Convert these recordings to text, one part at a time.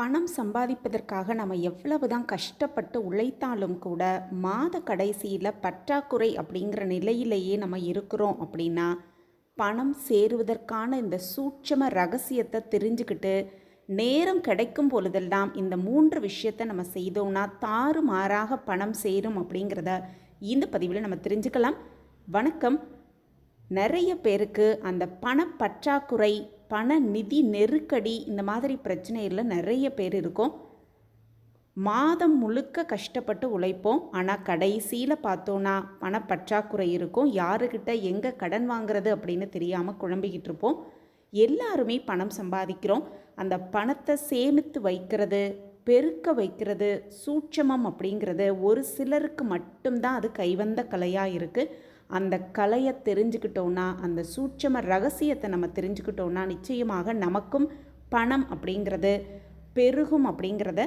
பணம் சம்பாதிப்பதற்காக நம்ம எவ்வளவு தான் கஷ்டப்பட்டு உழைத்தாலும் கூட மாத கடைசியில் பற்றாக்குறை அப்படிங்கிற நிலையிலேயே நம்ம இருக்கிறோம் அப்படின்னா பணம் சேருவதற்கான இந்த சூட்சம ரகசியத்தை தெரிஞ்சுக்கிட்டு நேரம் கிடைக்கும் பொழுதெல்லாம் இந்த மூன்று விஷயத்தை நம்ம செய்தோம்னா தாறுமாறாக பணம் சேரும் அப்படிங்கிறத இந்த பதிவில் நம்ம தெரிஞ்சுக்கலாம். வணக்கம். நிறைய பேருக்கு அந்த பணப்பற்றாக்குறை பண நிதி நெருக்கடி இந்த மாதிரி பிரச்சனையில் நிறைய பேர் இருக்கும். மாதம் முழுக்க கஷ்டப்பட்டு உழைப்போம். ஆனால் கடைசியில் பார்த்தோன்னா பணப்பற்றாக்குறை இருக்கும். யாருக்கிட்ட எங்கே கடன் வாங்குறது அப்படின்னு தெரியாமல் குழம்பிக்கிட்டு இருப்போம். எல்லாருமே பணம் சம்பாதிக்கிறோம். அந்த பணத்தை சேமித்து வைக்கிறது பெருக்க வைக்கிறது சூட்சமம் அப்படிங்கிறது ஒரு சிலருக்கு மட்டும்தான் அது கைவந்த கலையாக இருக்குது அந்த கலையை தெரிஞ்சுக்கிட்டோன்னா அந்த சூட்சம ரகசியத்தை நம்ம தெரிஞ்சுக்கிட்டோன்னா நிச்சயமாக நமக்கும் பணம் அப்படிங்கிறது பெருகும் அப்படிங்கிறத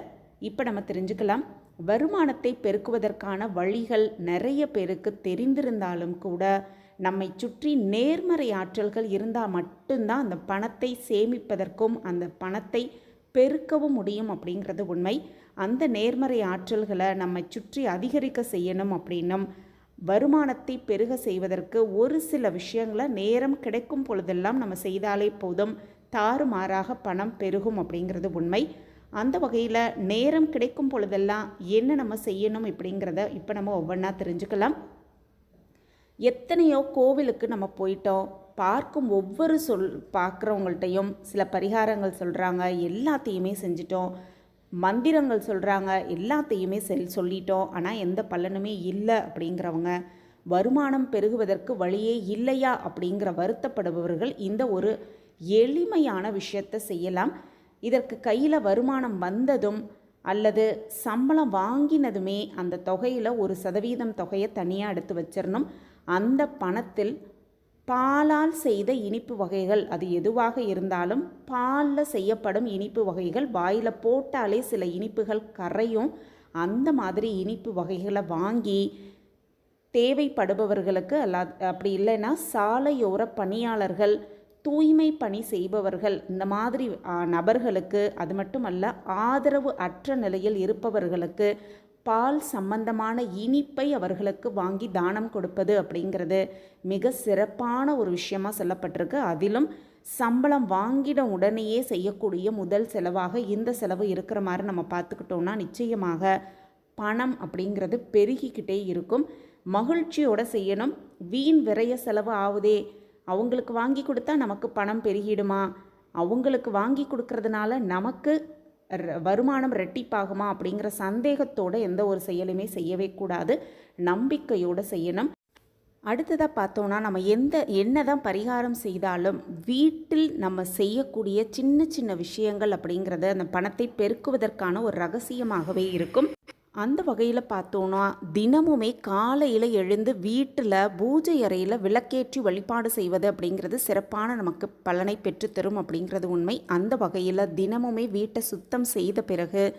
இப்போ நம்ம தெரிஞ்சுக்கலாம். வருமானத்தை பெருக்குவதற்கான வழிகள் நிறைய பேருக்கு தெரிந்திருந்தாலும் கூட நம்மை சுற்றி நேர்மறை ஆற்றல்கள் இருந்தால் மட்டும்தான் அந்த பணத்தை சேமிப்பதற்கும் அந்த பணத்தை பெருக்கவும் முடியும் அப்படிங்கிறது உண்மை. அந்த நேர்மறை ஆற்றல்களை நம்மை சுற்றி அதிகரிக்க செய்யணும் அப்படின்னும் வருமானத்தை பெருக செய்வதற்கு ஒரு சில விஷயங்களை நேரம் கிடைக்கும் பொழுதெல்லாம் நம்ம செய்தாலே போதும். தாறுமாறாக பணம் பெருகும் அப்படிங்கிறது உண்மை. அந்த வகையில் நேரம் கிடைக்கும் பொழுதெல்லாம் என்ன நம்ம செய்யணும் இப்படிங்கிறத இப்போ நம்ம ஒவ்வொன்றா தெரிஞ்சுக்கலாம். எத்தனையோ கோவிலுக்கு நம்ம போயிட்டோம். பார்க்கும் ஒவ்வொரு சொல் பார்க்குறவங்கள்ட்டையும் சில பரிகாரங்கள் சொல்கிறாங்க எல்லாத்தையுமே செஞ்சிட்டோம். மந்திரங்கள் சொல்கிறாங்க எல்லாத்தையுமே செல் சொல்லிட்டோம். ஆனால் எந்த பலனுமே இல்லை அப்படிங்கிறவங்க. வருமானம் பெருகுவதற்கு வழியே இல்லையா அப்படிங்கிற வருத்தப்படுபவர்கள் இந்த ஒரு எளிமையான விஷயத்தை செய்யலாம். இதற்கு கையில் வருமானம் வந்ததும் அல்லது சம்பளம் வாங்கினதுமே அந்த தொகையில் ஒரு சதவீதம் தொகையை தனியாக எடுத்து வச்சிடணும் அந்த பணத்தில் பாலால் செய்த இனிப்பு வகைகள். அது எதுவாக இருந்தாலும் பாலில் செய்யப்படும் இனிப்பு வகைகள். வாயில் போட்டாலே சில இனிப்புகள் கரையும். அந்த மாதிரி இனிப்பு வகைகளை வாங்கி தேவைப்படுபவர்களுக்கு அல்லா அப்படி இல்லைன்னா சாலையோர பணியாளர்கள் தூய்மை பணி செய்பவர்கள் இந்த மாதிரி நபர்களுக்கு அது மட்டுமல்ல ஆதரவு அற்ற நிலையில் இருப்பவர்களுக்கு பால் சம்பந்தமான இனிப்பை அவர்களுக்கு வாங்கி தானம் கொடுப்பது அப்படிங்கிறது மிக சிறப்பான ஒரு விஷயமா சொல்லப்பட்டிருக்கு. அதிலும் சம்பளம் வாங்கிட உடனேயே செய்யக்கூடிய முதல் செலவாக இந்த செலவு இருக்கிற மாதிரி நம்ம பார்த்துக்கிட்டோம்னா நிச்சயமாக பணம் அப்படிங்கிறது பெருகிக்கிட்டே இருக்கும். மகிழ்ச்சியோட செய்யணும். வீண் விரைய செலவு ஆகுதே. அவங்களுக்கு வாங்கி கொடுத்தா நமக்கு பணம் பெருகிடுமா? அவங்களுக்கு வாங்கி கொடுக்கறதுனால நமக்கு வருமானம் ரெட்டிப்பாகுமா அப்படிங்கிற சந்தேகத்தோடு எந்த ஒரு செயலுமே செய்யவே கூடாது. நம்பிக்கையோடு செய்யணும். அடுத்ததாக பார்த்தோன்னா நம்ம எந்த என்ன தான் பரிகாரம் செய்தாலும் வீட்டில் நம்ம செய்யக்கூடிய சின்ன சின்ன விஷயங்கள் அப்படிங்கிறது அந்த பணத்தை பெருக்குவதற்கான ஒரு ரகசியமாகவே இருக்கும். அந்த வகையில் பார்த்தோன்னா தினமுமே காலையில் எழுந்து வீட்டில் பூஜை அறையில் விளக்கேற்றி வழிபாடு செய்வது அப்படிங்கிறது சிறப்பான நமக்கு பலனை பெற்றுத்தரும் அப்படிங்கிறது உண்மை. அந்த வகையில் தினமுமே வீட்டை சுத்தம் செய்த பிறகு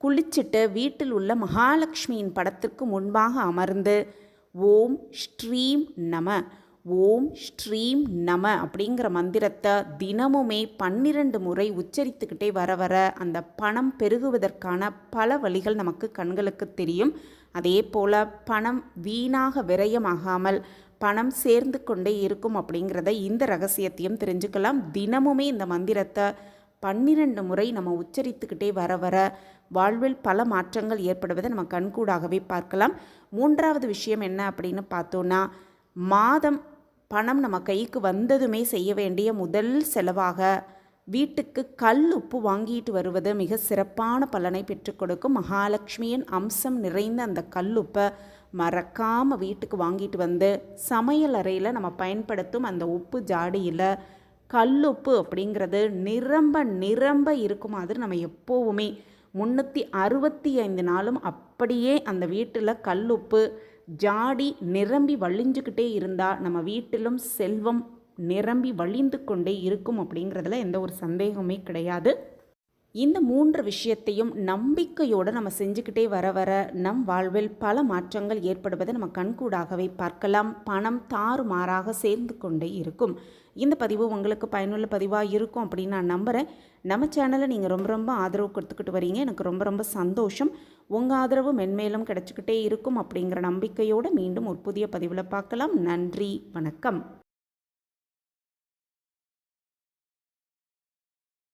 குளிச்சுட்டு வீட்டில் உள்ள மகாலட்சுமியின் படத்திற்கு முன்பாக அமர்ந்து ஓம் ஸ்ரீம் நம ஓம் ஸ்ரீம் நம அப்படிங்கிற மந்திரத்தை தினமுமே பன்னிரண்டு முறை உச்சரித்துக்கிட்டே வர வர அந்த பணம் பெருகுவதற்கான பல வழிகள் நமக்கு கண்களுக்கு தெரியும். அதே போல் பணம் வீணாக விரயமாகாமல் பணம் சேர்ந்து கொண்டே இருக்கும் அப்படிங்கிறத இந்த ரகசியத்தையும் தெரிஞ்சுக்கலாம். தினமுமே இந்த மந்திரத்தை பன்னிரண்டு முறை நம்ம உச்சரித்துக்கிட்டே வர வர வாழ்வில் பல மாற்றங்கள் ஏற்படுவதை நம்ம கண்கூடாகவே பார்க்கலாம். மூன்றாவது விஷயம் என்ன அப்படின்னு பார்த்தோன்னா மாதம் பணம் நம்ம கைக்கு வந்ததுமே செய்ய வேண்டிய முதல் செலவாக வீட்டுக்கு கல் உப்பு வாங்கிட்டு வருவது மிக சிறப்பான பலனை பெற்றுக் கொடுக்கும் மகாலட்சுமியின் அம்சம் நிறைந்த அந்த கல் உப்பை மறக்காமல் வீட்டுக்கு வாங்கிட்டு வந்து சமையல் அறையில் நம்ம பயன்படுத்தும் அந்த உப்பு ஜாடியில் கல்லுப்பு அப்படிங்கிறது நிரம்ப நிரம்ப இருக்கும் மாதிரி நம்ம எப்போவுமே முந்நூற்றி அறுபத்தி ஐந்து நாளும் அப்படியே அந்த வீட்டில் கல்லுப்பு ஜாடி நிரம்பி வழிஞ்சுக்கிட்டே இருந்தால் நம்ம வீட்டிலும் செல்வம் நிரம்பி வழிந்து கொண்டே இருக்கும் அப்படிங்கிறதுல எந்த ஒரு சந்தேகமே கிடையாது. இந்த மூன்று விஷயத்தையும் நம்பிக்கையோடு நம்ம செஞ்சுக்கிட்டே வர வர நம் வாழ்வில் பல மாற்றங்கள் ஏற்படுவதை நம்ம கண்கூடாகவே பார்க்கலாம். பணம் தாறுமாறாக சேர்ந்து கொண்டே இருக்கும். இந்த பதிவு உங்களுக்கு பயனுள்ள பதிவாக இருக்கும் அப்படின்னு நான் நம்புகிறேன் நம்ம சேனலை நீங்கள் ரொம்ப ரொம்ப ஆதரவு கொடுத்துக்கிட்டு வரீங்க. எனக்கு ரொம்ப ரொம்ப சந்தோஷம். உங்கள் ஆதரவு மென்மேலும் கிடச்சிக்கிட்டே இருக்கும் அப்படிங்கிற நம்பிக்கையோடு மீண்டும் ஒரு புதிய பதிவில் பார்க்கலாம். நன்றி. வணக்கம்.